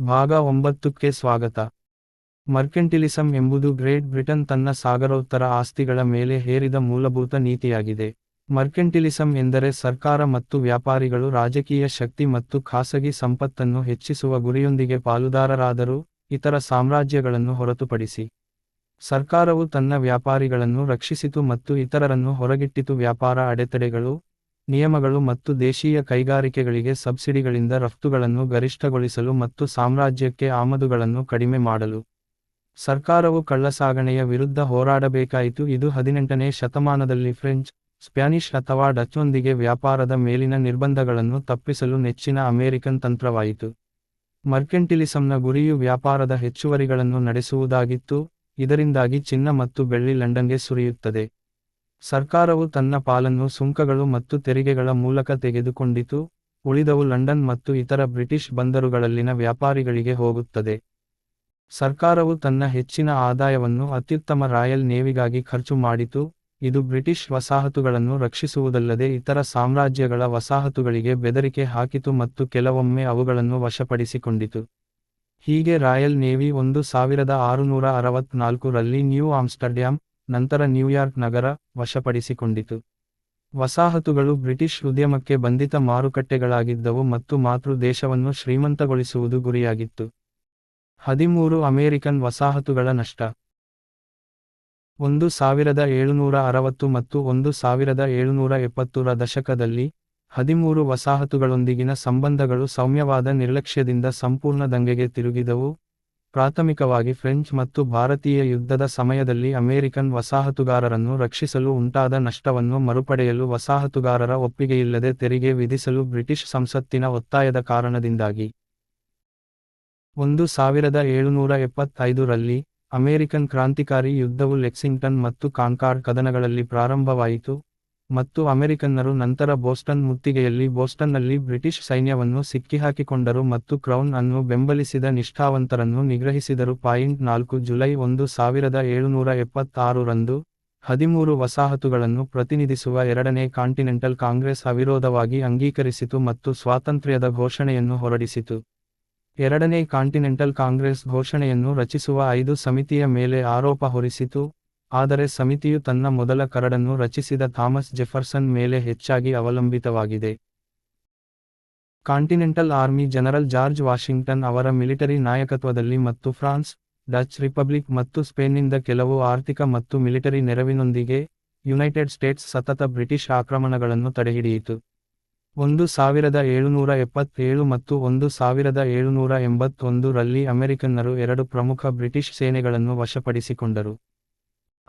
ಭಾಗ ಒಂಬತ್ತಕ್ಕೆ ಸ್ವಾಗತ. ಮರ್ಕೆಂಟಿಲಿಸಂ ಎಂಬುದು ಗ್ರೇಟ್ ಬ್ರಿಟನ್ ತನ್ನ ಸಾಗರೋತ್ತರ ಆಸ್ತಿಗಳ ಮೇಲೆ ಹೇರಿದ ಮೂಲಭೂತ ನೀತಿಯಾಗಿದೆ. ಮರ್ಕೆಂಟಿಲಿಸಂ ಎಂದರೆ ಸರ್ಕಾರ ಮತ್ತು ವ್ಯಾಪಾರಿಗಳು ರಾಜಕೀಯ ಶಕ್ತಿ ಮತ್ತು ಖಾಸಗಿ ಸಂಪತ್ತನ್ನು ಹೆಚ್ಚಿಸುವ ಗುರಿಯೊಂದಿಗೆ ಪಾಲುದಾರರಾದರೂ ಇತರ ಸಾಮ್ರಾಜ್ಯಗಳನ್ನು ಹೊರತುಪಡಿಸಿ. ಸರ್ಕಾರವು ತನ್ನ ವ್ಯಾಪಾರಿಗಳನ್ನು ರಕ್ಷಿಸಿತು ಮತ್ತು ಇತರರನ್ನು ಹೊರಗಿಟ್ಟಿತು. ವ್ಯಾಪಾರ ಅಡೆತಡೆಗಳು ನಿಯಮಗಳು ಮತ್ತು ದೇಶೀಯ ಕೈಗಾರಿಕೆಗಳಿಗೆ ಸಬ್ಸಿಡಿಗಳಿಂದ ರಫ್ತುಗಳನ್ನು ಗರಿಷ್ಠಗೊಳಿಸಲು ಮತ್ತು ಸಾಮ್ರಾಜ್ಯಕ್ಕೆ ಆಮದುಗಳನ್ನು ಕಡಿಮೆ ಮಾಡಲು. ಸರ್ಕಾರವು ಕಳ್ಳಸಾಗಣೆಯ ವಿರುದ್ಧ ಹೋರಾಡಬೇಕಾಯಿತು. ಇದು ಹದಿನೆಂಟನೇ ಶತಮಾನದಲ್ಲಿ ಫ್ರೆಂಚ್, ಸ್ಪ್ಯಾನಿಷ್ ಅಥವಾ ಡಚ್ನೊಂದಿಗೆ ವ್ಯಾಪಾರದ ಮೇಲಿನ ನಿರ್ಬಂಧಗಳನ್ನು ತಪ್ಪಿಸಲು ನೆಚ್ಚಿನ ಅಮೆರಿಕನ್ ತಂತ್ರವಾಯಿತು. ಮರ್ಕೆಂಟಿಲಿಸಂನ ಗುರಿಯು ವ್ಯಾಪಾರದ ಹೆಚ್ಚುವರಿಗಳನ್ನು ನಡೆಸುವುದಾಗಿತ್ತು. ಇದರಿಂದಾಗಿ ಚಿನ್ನ ಮತ್ತು ಬೆಳ್ಳಿ ಲಂಡನ್ಗೆ ಸುರಿಯುತ್ತದೆ. ಸರ್ಕಾರವು ತನ್ನ ಪಾಲನ್ನು ಸುಂಕಗಳು ಮತ್ತು ತೆರಿಗೆಗಳ ಮೂಲಕ ತೆಗೆದುಕೊಂಡಿತು, ಉಳಿದವು ಲಂಡನ್ ಮತ್ತು ಇತರ ಬ್ರಿಟಿಷ್ ಬಂದರುಗಳಲ್ಲಿನ ವ್ಯಾಪಾರಿಗಳಿಗೆ ಹೋಗುತ್ತದೆ. ಸರ್ಕಾರವು ತನ್ನ ಹೆಚ್ಚಿನ ಆದಾಯವನ್ನು ಅತ್ಯುತ್ತಮ ರಾಯಲ್ ನೇವಿಗಾಗಿ ಖರ್ಚು ಮಾಡಿತು, ಇದು ಬ್ರಿಟಿಷ್ ವಸಾಹತುಗಳನ್ನು ರಕ್ಷಿಸುವುದಲ್ಲದೆ ಇತರ ಸಾಮ್ರಾಜ್ಯಗಳ ವಸಾಹತುಗಳಿಗೆ ಬೆದರಿಕೆ ಹಾಕಿತು ಮತ್ತು ಕೆಲವೊಮ್ಮೆ ಅವುಗಳನ್ನು ವಶಪಡಿಸಿಕೊಂಡಿತು. ಹೀಗೆ ರಾಯಲ್ ನೇವಿ ಒಂದು ಸಾವಿರದ ಆರುನೂರ ಅರವತ್ನಾಲ್ಕು ರಲ್ಲಿ ನ್ಯೂ ಆಮ್ಸ್ಟರ್ಡ್ಯಾಮ್ ನಂತರ ನ್ಯೂಯಾರ್ಕ್ ನಗರ ವಶಪಡಿಸಿಕೊಂಡಿತು. ವಸಾಹತುಗಳು ಬ್ರಿಟಿಷ್ ಉದ್ಯಮಕ್ಕೆ ಬಂಧಿತ ಮಾರುಕಟ್ಟೆಗಳಾಗಿದ್ದವು ಮತ್ತು ಮಾತೃ ದೇಶವನ್ನು ಶ್ರೀಮಂತಗೊಳಿಸುವುದು ಗುರಿಯಾಗಿತ್ತು. ಹದಿಮೂರು ಅಮೆರಿಕನ್ ವಸಾಹತುಗಳ ನಷ್ಟ. ಒಂದು ಸಾವಿರದ ಏಳುನೂರ ಅರವತ್ತು ಮತ್ತು ಒಂದು ಸಾವಿರದ ಏಳುನೂರ ಎಪ್ಪತ್ತರ ದಶಕದಲ್ಲಿ ಹದಿಮೂರು ವಸಾಹತುಗಳೊಂದಿಗಿನ ಸಂಬಂಧಗಳು ಸೌಮ್ಯವಾದ ನಿರ್ಲಕ್ಷ್ಯದಿಂದ ಸಂಪೂರ್ಣ ದಂಗೆಗೆ ತಿರುಗಿದವು. ಪ್ರಾಥಮಿಕವಾಗಿ ಫ್ರೆಂಚ್ ಮತ್ತು ಭಾರತೀಯ ಯುದ್ಧದ ಸಮಯದಲ್ಲಿ ಅಮೆರಿಕನ್ ವಸಾಹತುಗಾರರನ್ನು ರಕ್ಷಿಸಲು ಉಂಟಾದ ನಷ್ಟವನ್ನು ಮರುಪಡೆಯಲು ವಸಾಹತುಗಾರರ ಒಪ್ಪಿಗೆಯಿಲ್ಲದೆ ತೆರಿಗೆ ವಿಧಿಸಲು ಬ್ರಿಟಿಷ್ ಸಂಸತ್ತಿನ ಒತ್ತಾಯದ ಕಾರಣದಿಂದಾಗಿ. ಒಂದು ಸಾವಿರದ ಏಳುನೂರ ಎಪ್ಪತ್ತೈದರಲ್ಲಿ ಅಮೆರಿಕನ್ ಕ್ರಾಂತಿಕಾರಿ ಯುದ್ಧವು ಲೆಕ್ಸಿಂಗ್ಟನ್ ಮತ್ತು ಕಾನ್ಕಾರ್ಡ್ ಕದನಗಳಲ್ಲಿ ಪ್ರಾರಂಭವಾಯಿತು. ಮತ್ತು ಅಮೆರಿಕನ್ನರು ನಂತರ ಬೋಸ್ಟನ್ ಮುತ್ತಿಗೆಯಲ್ಲಿ ಬೋಸ್ಟನ್ನಲ್ಲಿ ಬ್ರಿಟಿಷ್ ಸೈನ್ಯವನ್ನು ಸಿಕ್ಕಿಹಾಕಿಕೊಂಡರು ಮತ್ತು ಕ್ರೌನ್ ಅನ್ನು ಬೆಂಬಲಿಸಿದ ನಿಷ್ಠಾವಂತರನ್ನು ನಿಗ್ರಹಿಸಿದರು. ಪಾಯಿಂಟ್ ನಾಲ್ಕು, ಜುಲೈ ಒಂದು, ಸಾವಿರದ ಏಳುನೂರ ಎಪ್ಪತ್ತಾರು ರಂದು ಹದಿಮೂರು ವಸಾಹತುಗಳನ್ನು ಪ್ರತಿನಿಧಿಸುವ ಎರಡನೇ ಕಾಂಟಿನೆಂಟಲ್ ಕಾಂಗ್ರೆಸ್ ಅವಿರೋಧವಾಗಿ ಅಂಗೀಕರಿಸಿತು ಮತ್ತು ಸ್ವಾತಂತ್ರ್ಯದ ಘೋಷಣೆಯನ್ನು ಹೊರಡಿಸಿತು. ಎರಡನೇ ಕಾಂಟಿನೆಂಟಲ್ ಕಾಂಗ್ರೆಸ್ ಘೋಷಣೆಯನ್ನು ರಚಿಸುವ ಐದು ಸಮಿತಿಯ ಮೇಲೆ ಆರೋಪ ಹೊರಿಸಿತು. ಆದರೆ ಸಮಿತಿಯು ತನ್ನ ಮೊದಲ ಕರಡನ್ನು ರಚಿಸಿದ ಥಾಮಸ್ ಜೆಫರ್ಸನ್ ಮೇಲೆ ಹೆಚ್ಚಾಗಿ ಅವಲಂಬಿತವಾಗಿದೆ. Continental army general George Washington ಅವರ ಮಿಲಿಟರಿ ನಾಯಕತ್ವದಲ್ಲಿ ಮತ್ತು ಫ್ರಾನ್ಸ್, ಡಚ್ ರಿಪಬ್ಲಿಕ್ ಮತ್ತು ಸ್ಪೇನ್ನಿಂದ ಕೆಲವು ಆರ್ಥಿಕ ಮತ್ತು ಮಿಲಿಟರಿ ನೆರವಿನೊಂದಿಗೆ ಯುನೈಟೆಡ್ ಸ್ಟೇಟ್ಸ್ ಸತತ ಬ್ರಿಟಿಷ್ ಆಕ್ರಮಣಗಳನ್ನು ತಡೆಹಿಡಿಯಿತು. ಒಂದು ಸಾವಿರದ ಏಳುನೂರ ಎಪ್ಪತ್ತೇಳು ಮತ್ತು ಒಂದು ಸಾವಿರದ ಏಳುನೂರ ಎಂಬತ್ತೊಂದು ರಲ್ಲಿ ಅಮೆರಿಕನ್ನರು ಎರಡು ಪ್ರಮುಖ ಬ್ರಿಟಿಷ್ ಸೇನೆಗಳನ್ನು ವಶಪಡಿಸಿಕೊಂಡರು.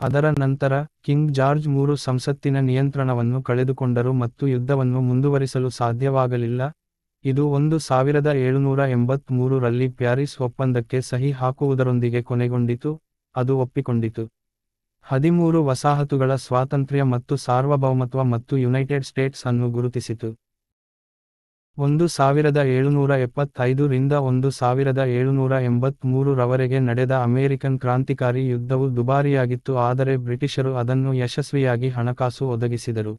ಅದರ ನಂತರ, ಕಿಂಗ್ ಜಾರ್ಜ್ ಮೂರು ಸಂಸತ್ತಿನ ನಿಯಂತ್ರಣವನ್ನು ಕಳೆದುಕೊಂಡರು ಮತ್ತು ಯುದ್ಧವನ್ನು ಮುಂದುವರಿಸಲು ಸಾಧ್ಯವಾಗಲಿಲ್ಲ. ಇದು ಒಂದು ಸಾವಿರದ ಏಳುನೂರ ಎಂಬತ್ಮೂರು ರಲ್ಲಿ ಪ್ಯಾರಿಸ್ ಒಪ್ಪಂದಕ್ಕೆ ಸಹಿ ಹಾಕುವುದರೊಂದಿಗೆ ಕೊನೆಗೊಂಡಿತು, ಅದು ಒಪ್ಪಿಕೊಂಡಿತು. ಹದಿಮೂರು ವಸಾಹತುಗಳ ಸ್ವಾತಂತ್ರ್ಯ ಮತ್ತು ಸಾರ್ವಭೌಮತ್ವ ಮತ್ತು ಯುನೈಟೆಡ್ ಸ್ಟೇಟ್ಸ್ ಅನ್ನು ಗುರುತಿಸಿತು. ಒಂದು ಸಾವಿರದ ಏಳುನೂರ ಎಪ್ಪತ್ತೈದು ರಿಂದ ಒಂದು ಸಾವಿರದ ಏಳುನೂರ ಎಂಬತ್ಮೂರು ರವರೆಗೆ ನಡೆದ ಅಮೆರಿಕನ್ ಕ್ರಾಂತಿಕಾರಿ ಯುದ್ಧವು ದುಬಾರಿಯಾಗಿತ್ತು, ಆದರೆ ಬ್ರಿಟಿಷರು ಅದನ್ನು ಯಶಸ್ವಿಯಾಗಿ ಹಣಕಾಸು ಒದಗಿಸಿದರು.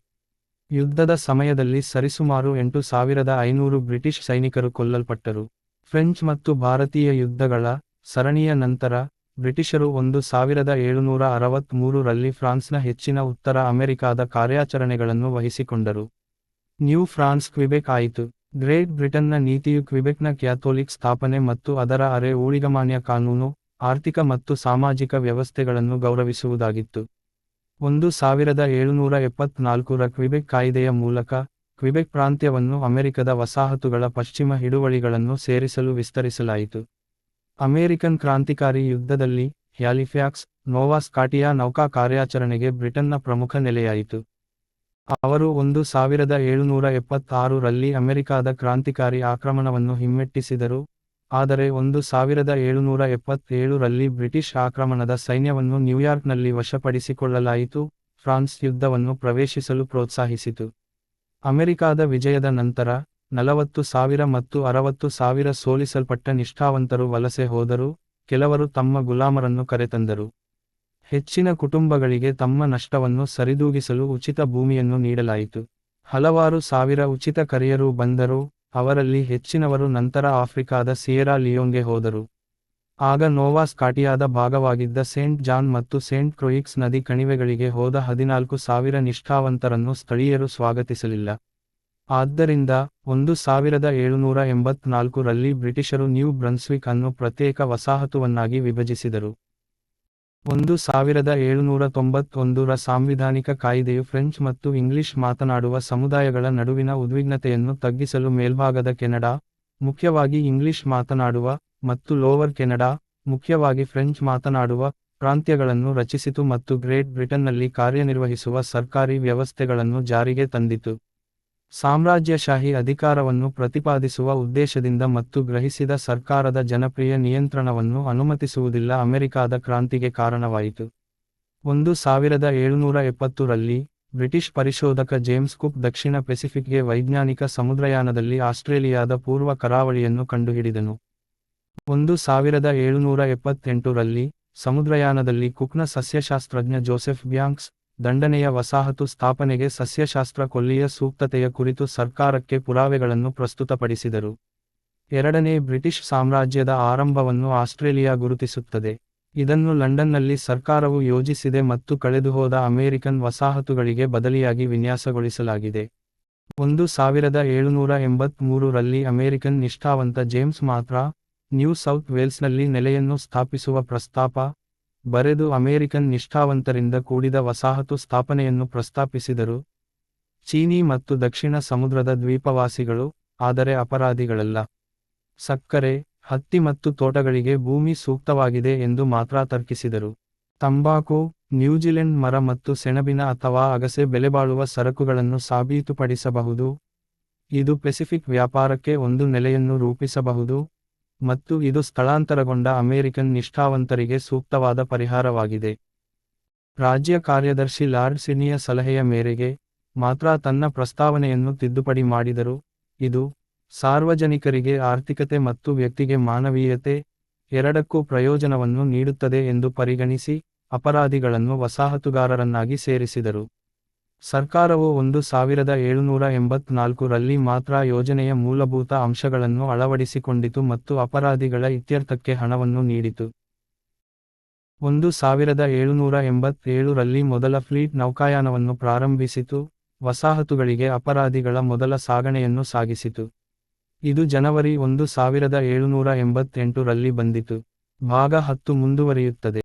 ಯುದ್ಧದ ಸಮಯದಲ್ಲಿ ಸರಿಸುಮಾರು ಎಂಟು ಸಾವಿರದ ಐನೂರು ಬ್ರಿಟಿಷ್ ಸೈನಿಕರು ಕೊಲ್ಲಲ್ಪಟ್ಟರು. ಫ್ರೆಂಚ್ ಮತ್ತು ಭಾರತೀಯ ಯುದ್ಧಗಳ ಸರಣಿಯ ನಂತರ, ಬ್ರಿಟಿಷರು ಒಂದು ಸಾವಿರದ ಏಳುನೂರ ಅರವತ್ಮೂರು ರಲ್ಲಿ ಫ್ರಾನ್ಸ್ನ ಹೆಚ್ಚಿನ ಉತ್ತರ ಅಮೆರಿಕಾದ ಕಾರ್ಯಾಚರಣೆಗಳನ್ನು ವಹಿಸಿಕೊಂಡರು. ನ್ಯೂ ಫ್ರಾನ್ಸ್, ಕ್ವಿಬೆಕ್ ಆಯಿತು. ಗ್ರೇಟ್ ಬ್ರಿಟನ್ನ ನೀತಿಯು ಕ್ವಿಬೆಕ್ನ ಕ್ಯಾಥೋಲಿಕ್ ಸ್ಥಾಪನೆ ಮತ್ತು ಅದರ ಅರೆ ಊಳಿಗಮಾನ್ಯ ಕಾನೂನು, ಆರ್ಥಿಕ ಮತ್ತು ಸಾಮಾಜಿಕ ವ್ಯವಸ್ಥೆಗಳನ್ನು ಗೌರವಿಸುವುದಾಗಿತ್ತು. ಒಂದು ಸಾವಿರದ ಏಳುನೂರ ಎಪ್ಪತ್ನಾಲ್ಕರ ಕ್ವಿಬೆಕ್ ಕಾಯಿದೆಯ ಮೂಲಕ ಕ್ವಿಬೆಕ್ ಪ್ರಾಂತ್ಯವನ್ನು ಅಮೆರಿಕದ ವಸಾಹತುಗಳ ಪಶ್ಚಿಮ ಹಿಡುವಳಿಗಳನ್ನು ಸೇರಿಸಲು ವಿಸ್ತರಿಸಲಾಯಿತು. ಅಮೆರಿಕನ್ ಕ್ರಾಂತಿಕಾರಿ ಯುದ್ಧದಲ್ಲಿ ಹ್ಯಾಲಿಫ್ಯಾಕ್ಸ್, ನೋವಾ ಸ್ಕಾಟಿಯಾ ನೌಕಾ ಕಾರ್ಯಾಚರಣೆಗೆ ಬ್ರಿಟನ್ನ ಪ್ರಮುಖ ನೆಲೆಯಾಯಿತು. ಅವರು ಒಂದು ಸಾವಿರದ ಏಳುನೂರ ಎಪ್ಪತ್ತಾರು ರಲ್ಲಿ ಅಮೆರಿಕಾದ ಕ್ರಾಂತಿಕಾರಿ ಆಕ್ರಮಣವನ್ನು ಹಿಮ್ಮೆಟ್ಟಿಸಿದರು, ಆದರೆ ಒಂದು ಸಾವಿರದ ಏಳುನೂರ ಎಪ್ಪತ್ತೇಳು ರಲ್ಲಿ ಬ್ರಿಟಿಷ್ ಆಕ್ರಮಣದ ಸೈನ್ಯವನ್ನು ನ್ಯೂಯಾರ್ಕ್ನಲ್ಲಿ ವಶಪಡಿಸಿಕೊಳ್ಳಲಾಯಿತು, ಫ್ರಾನ್ಸ್ ಯುದ್ಧವನ್ನು ಪ್ರವೇಶಿಸಲು ಪ್ರೋತ್ಸಾಹಿಸಿತು. ಅಮೆರಿಕಾದ ವಿಜಯದ ನಂತರ, ನಲವತ್ತು ಸಾವಿರ ಮತ್ತು ಅರವತ್ತು ಸಾವಿರ ಸೋಲಿಸಲ್ಪಟ್ಟ ನಿಷ್ಠಾವಂತರು ವಲಸೆ ಹೋದರು, ಕೆಲವರು ತಮ್ಮ ಗುಲಾಮರನ್ನು ಕರೆತಂದರು. ಹೆಚ್ಚಿನ ಕುಟುಂಬಗಳಿಗೆ ತಮ್ಮ ನಷ್ಟವನ್ನು ಸರಿದೂಗಿಸಲು ಉಚಿತ ಭೂಮಿಯನ್ನು ನೀಡಲಾಯಿತು ಹಲವಾರು ಸಾವಿರ ಉಚಿತ ಕರಿಯರು ಬಂದರು ಅವರಲ್ಲಿ ಹೆಚ್ಚಿನವರು ನಂತರ ಆಫ್ರಿಕಾದ ಸಿಯೆರಾ ಲಿಯೋನ್ಗೆ ಹೋದರು. ಆಗ ನೋವಾ ಸ್ಕಾಟಿಯಾದ ಭಾಗವಾಗಿದ್ದ ಸೇಂಟ್ ಜಾನ್ ಮತ್ತು ಸೇಂಟ್ ಕ್ರೊಯಿಕ್ಸ್ ನದಿ ಕಣಿವೆಗಳಿಗೆ ಹೋದ ಹದಿನಾಲ್ಕು ಸಾವಿರ ನಿಷ್ಠಾವಂತರನ್ನು ಸ್ಥಳೀಯರು ಸ್ವಾಗತಿಸಲಿಲ್ಲ. ಆದ್ದರಿಂದ, ಒಂದು ಸಾವಿರದ ಏಳುನೂರ ಎಂಬತ್ನಾಲ್ಕು ರಲ್ಲಿ ಬ್ರಿಟಿಷರು ನ್ಯೂ ಬ್ರನ್ಸ್ವಿಕ್ ಅನ್ನು ಪ್ರತ್ಯೇಕ ವಸಾಹತುವನ್ನಾಗಿ ವಿಭಜಿಸಿದರು. ಒಂದು ಸಾವಿರದ ಏಳುನೂರ ತೊಂಬತ್ತೊಂದರ ಸಾಂವಿಧಾನಿಕ ಕಾಯಿದೆಯು ಫ್ರೆಂಚ್ ಮತ್ತು ಇಂಗ್ಲಿಷ್ ಮಾತನಾಡುವ ಸಮುದಾಯಗಳ ನಡುವಿನ ಉದ್ವಿಗ್ನತೆಯನ್ನು ತಗ್ಗಿಸಲು ಮೇಲ್ಭಾಗದ ಕೆನಡಾ, ಮುಖ್ಯವಾಗಿ ಇಂಗ್ಲಿಷ್ ಮಾತನಾಡುವ, ಮತ್ತು ಲೋವರ್ ಕೆನಡಾ, ಮುಖ್ಯವಾಗಿ ಫ್ರೆಂಚ್ ಮಾತನಾಡುವ, ಪ್ರಾಂತ್ಯಗಳನ್ನು ರಚಿಸಿತು ಮತ್ತು ಗ್ರೇಟ್ ಬ್ರಿಟನ್ನಲ್ಲಿ ಕಾರ್ಯನಿರ್ವಹಿಸುವ ಸರ್ಕಾರಿ ವ್ಯವಸ್ಥೆಗಳನ್ನು ಜಾರಿಗೆ ತಂದಿತು. ಸಾಮ್ರಾಜ್ಯಶಾಹಿ ಅಧಿಕಾರವನ್ನು ಪ್ರತಿಪಾದಿಸುವ ಉದ್ದೇಶದಿಂದ ಮತ್ತು ಗ್ರಹಿಸಿದ ಸರ್ಕಾರದ ಜನಪ್ರಿಯ ನಿಯಂತ್ರಣವನ್ನು ಅನುಮತಿಸುವುದಿಲ್ಲ ಅಮೆರಿಕಾದ ಕ್ರಾಂತಿಗೆ ಕಾರಣವಾಯಿತು. ಒಂದು ಸಾವಿರದ ಏಳುನೂರ ಎಪ್ಪತ್ತು ರಲ್ಲಿ, ಬ್ರಿಟಿಷ್ ಪರಿಶೋಧಕ ಜೇಮ್ಸ್ ಕುಕ್ ದಕ್ಷಿಣ ಪೆಸಿಫಿಕ್ಗೆ ವೈಜ್ಞಾನಿಕ ಸಮುದ್ರಯಾನದಲ್ಲಿ ಆಸ್ಟ್ರೇಲಿಯಾದ ಪೂರ್ವ ಕರಾವಳಿಯನ್ನು ಕಂಡುಹಿಡಿದನು. ಒಂದು ಸಾವಿರದ ಏಳುನೂರ ಎಪ್ಪತ್ತೆಂಟು ರಲ್ಲಿ, ಸಮುದ್ರಯಾನದಲ್ಲಿ ಕುಕ್ನ ಸಸ್ಯಶಾಸ್ತ್ರಜ್ಞ ಜೋಸೆಫ್ ಬ್ಯಾಂಕ್ಸ್, ದಂಡನೆಯ ವಸಾಹತು ಸ್ಥಾಪನೆಗೆ ಸಸ್ಯಶಾಸ್ತ್ರ ಕೊಲ್ಲಿಯ ಸೂಕ್ತತೆಯ ಕುರಿತು ಸರ್ಕಾರಕ್ಕೆ ಪುರಾವೆಗಳನ್ನು ಪ್ರಸ್ತುತಪಡಿಸಿದರು. ಎರಡನೇ ಬ್ರಿಟಿಷ್ ಸಾಮ್ರಾಜ್ಯದ ಆರಂಭವನ್ನು ಆಸ್ಟ್ರೇಲಿಯಾ ಗುರುತಿಸುತ್ತದೆ. ಇದನ್ನು ಲಂಡನ್ನಲ್ಲಿ ಸರ್ಕಾರವು ಯೋಜಿಸಿದೆ ಮತ್ತು ಕಳೆದುಹೋದ ಅಮೆರಿಕನ್ ವಸಾಹತುಗಳಿಗೆ ಬದಲಿಯಾಗಿ ವಿನ್ಯಾಸಗೊಳಿಸಲಾಗಿದೆ. ಒಂದು ಸಾವಿರದ ಏಳುನೂರ ಎಂಬತ್ಮೂರು ರಲ್ಲಿ ಅಮೆರಿಕನ್ ನಿಷ್ಠಾವಂತ ಜೇಮ್ಸ್ ಮಾತ್ರ, ನ್ಯೂ ಸೌತ್ ವೇಲ್ಸ್ನಲ್ಲಿ ನೆಲೆಯನ್ನು ಸ್ಥಾಪಿಸುವ ಪ್ರಸ್ತಾಪ, ಬರೆದು ಅಮೆರಿಕನ್ ನಿಷ್ಠಾವಂತರಿಂದ ಕೂಡಿದ ವಸಾಹತು ಸ್ಥಾಪನೆಯನ್ನು ಪ್ರಸ್ತಾಪಿಸಿದರು. ಚೀನಿ ಮತ್ತು ದಕ್ಷಿಣ ಸಮುದ್ರದ ದ್ವೀಪವಾಸಿಗಳು, ಆದರೆ ಅಪರಾಧಿಗಳಲ್ಲ. ಸಕ್ಕರೆ, ಹತ್ತಿ ಮತ್ತು ತೋಟಗಳಿಗೆ ಭೂಮಿ ಸೂಕ್ತವಾಗಿದೆ ಎಂದು ಮಾತ್ರ ತರ್ಕಿಸಿದರು. ತಂಬಾಕು, ನ್ಯೂಜಿಲೆಂಡ್ ಮರ ಮತ್ತು ಸೆಣಬಿನ ಅಥವಾ ಅಗಸೆ ಬೆಲೆಬಾಳುವ ಸರಕುಗಳನ್ನು ಸಾಬೀತುಪಡಿಸಬಹುದು. ಇದು ಪೆಸಿಫಿಕ್ ವ್ಯಾಪಾರಕ್ಕೆ ಒಂದು ನೆಲೆಯನ್ನು ರೂಪಿಸಬಹುದು, ಮತ್ತು ಇದು ಸ್ಥಳಾಂತರಗೊಂಡ ಅಮೆರಿಕನ್ ನಿಷ್ಠಾವಂತರಿಗೆ ಸೂಕ್ತವಾದ ಪರಿಹಾರವಾಗಿದೆ. ರಾಜ್ಯ ಕಾರ್ಯದರ್ಶಿ ಲಾರ್ಡ್ ಸಿಡ್ನಿಯ ಸಲಹೆಯ ಮೇರೆಗೆ, ಮಾತ್ರ ತನ್ನ ಪ್ರಸ್ತಾವನೆಯನ್ನು ತಿದ್ದುಪಡಿ ಮಾಡಿದರು, ಇದು, ಸಾರ್ವಜನಿಕರಿಗೆ ಆರ್ಥಿಕತೆ ಮತ್ತು ವ್ಯಕ್ತಿಗೆ ಮಾನವೀಯತೆ, ಎರಡಕ್ಕೂ ಪ್ರಯೋಜನವನ್ನು ನೀಡುತ್ತದೆ ಎಂದು ಪರಿಗಣಿಸಿ, ಅಪರಾಧಿಗಳನ್ನು ವಸಾಹತುಗಾರರನ್ನಾಗಿ ಸೇರಿಸಿದರು. ಸರ್ಕಾರವು ಒಂದು ಸಾವಿರದ ಏಳುನೂರ ಎಂಬತ್ನಾಲ್ಕು ರಲ್ಲಿ ಮಾತ್ರ ಯೋಜನೆಯ ಮೂಲಭೂತ ಅಂಶಗಳನ್ನು ಅಳವಡಿಸಿಕೊಂಡಿತು ಮತ್ತು ಅಪರಾಧಿಗಳ ಇತ್ಯರ್ಥಕ್ಕೆ ಹಣವನ್ನು ನೀಡಿತು. ಒಂದು ಸಾವಿರದ ಏಳುನೂರ ಎಂಬತ್ತೇಳು ರಲ್ಲಿ ಮೊದಲ ಫ್ಲೀಟ್ ನೌಕಾಯಾನವನ್ನು ಪ್ರಾರಂಭಿಸಿತು, ವಸಾಹತುಗಳಿಗೆ ಅಪರಾಧಿಗಳ ಮೊದಲ ಸಾಗಣೆಯನ್ನು ಸಾಗಿಸಿತು. ಇದು ಜನವರಿ ಒಂದು ಸಾವಿರದ ಏಳುನೂರ ಎಂಬತ್ತೆಂಟು ರಲ್ಲಿ ಬಂದಿತು. ಭಾಗ ಹತ್ತು ಮುಂದುವರಿಯುತ್ತದೆ.